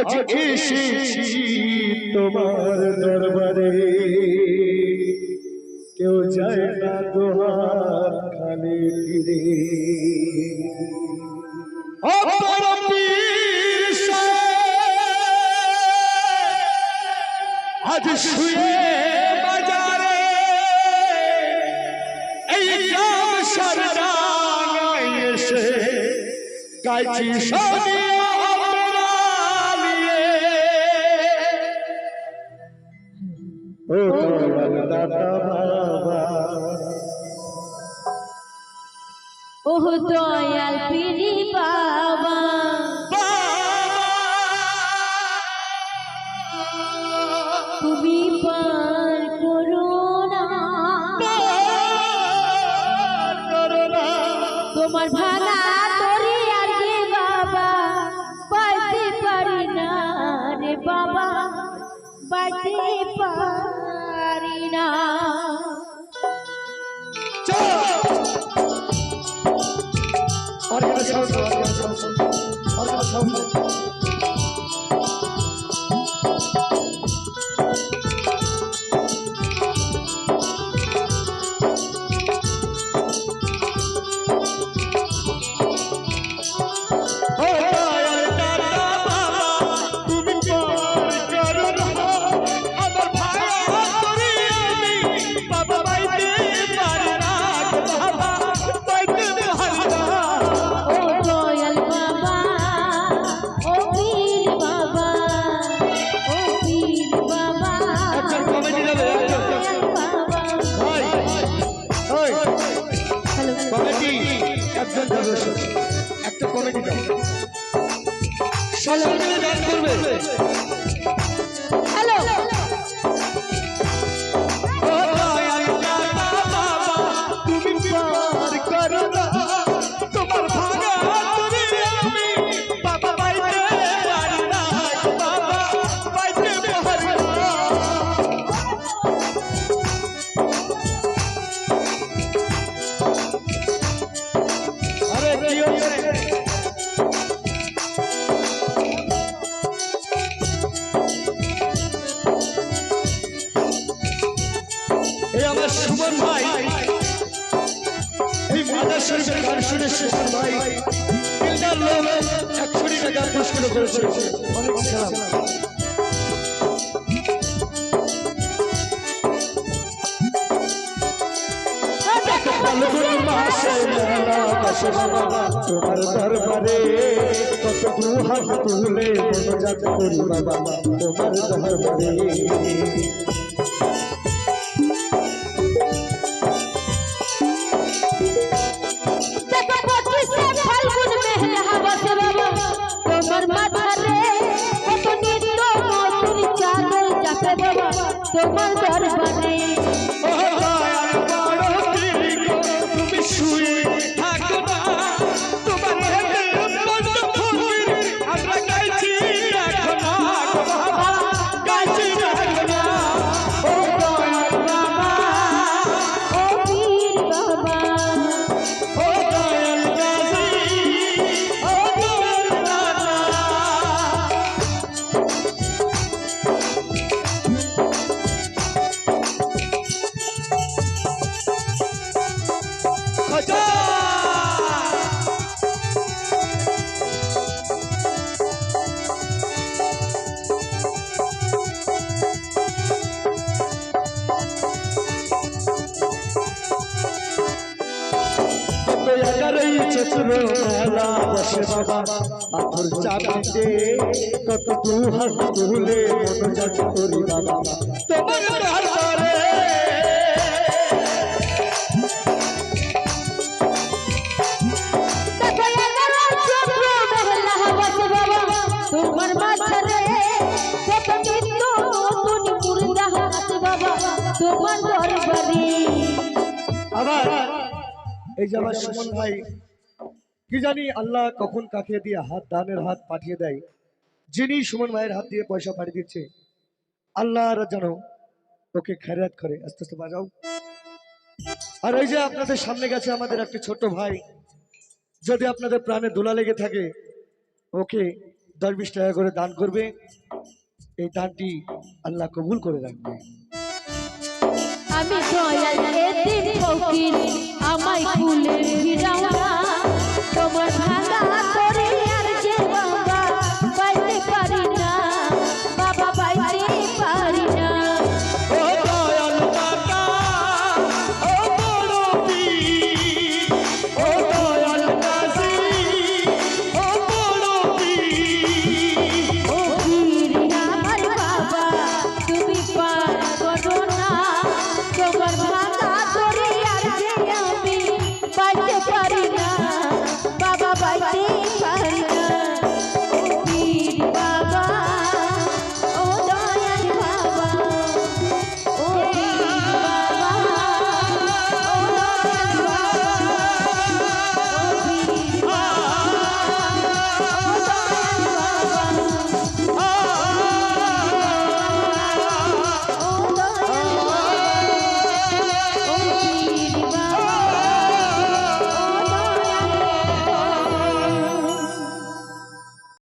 আজ এসে তোমার দরবারে। কেউ যায় না তোমার খালি ফিরে। আজ শুয়ে বাজারে। এই সারা এসে সবই ও দাতা বাবা ও দয়াল পিরি বাবা। একটা কমিটি দাও সবাই করবে। শরীফের গান শুনে শেষ ভাই। বিল্ডার লোক এক কোটি টাকা পুরস্কৃত করেছে অনেক সালাম তোমার দরবারে কত দু হাত তুলে মনোজাত করি বাবা, তোমার দরবারে। তোমার দরবারে মেলা বসে বাবা পাথর চাপিতে কত দু হাত তুলে মন জাত করি বাবা তোমার এই যে আমার সুমন ভাই, কি জানি আল্লাহ কখন কাকে দিয়ে হাত, দানের হাত পাঠিয়ে দেয়। যিনি সুমন ভাইয়ের হাত দিয়ে পয়সা পাঠিয়ে দিচ্ছে আল্লাহরা যেন ওকে খেরাত করে। আস্তে আস্তে বাজাও। আর এই যে আপনাদের সামনে গেছে আমাদের একটা ছোট ভাই, যদি আপনাদের প্রাণে দোলা লেগে থাকে, ওকে দশ বিশ টাকা করে দান করবে। এই দানটি আল্লাহ কবুল করে রাখবে। আমি দয়াল এদিন ফকির আমায় কুলে ফিরাও না। ご。